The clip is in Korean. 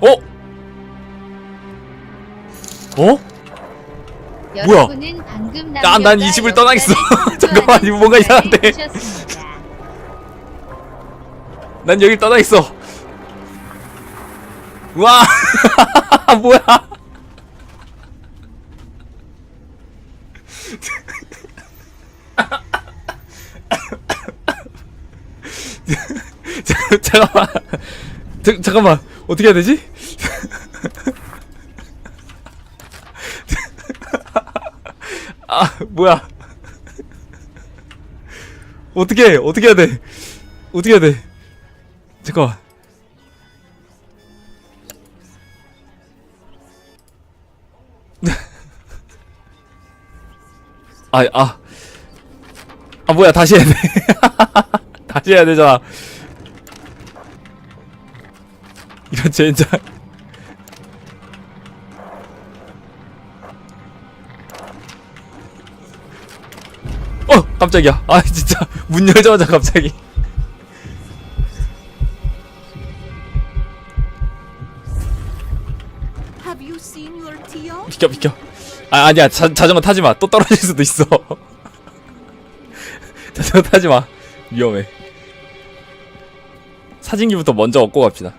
어? 어? 여러분은 방금 야, 난이 집을 떠나겠어. 잠깐만, 이거 뭔가 이상한데. 난 여길 떠나 있어. 와, 뭐야? 자, 잠깐만, 자, 잠깐만, 어떻게 해야 되지? 아, 뭐야? 어떻게 해? 어떻게 해야 돼? 어떻게 해야 돼? 잠깐만. 아, 아. 아, 뭐야, 다시 해야 돼. 다시 해야 되잖아. 이런 젠장. 어! 깜짝이야. 아, 진짜. 문 열자마자 갑자기. 비켜, 비켜. 아, 아니야. 자, 자전거 타지 마. 또 떨어질 수도 있어. 자전거 타지 마. 위험해. 사진기부터 먼저 얻고 갑시다.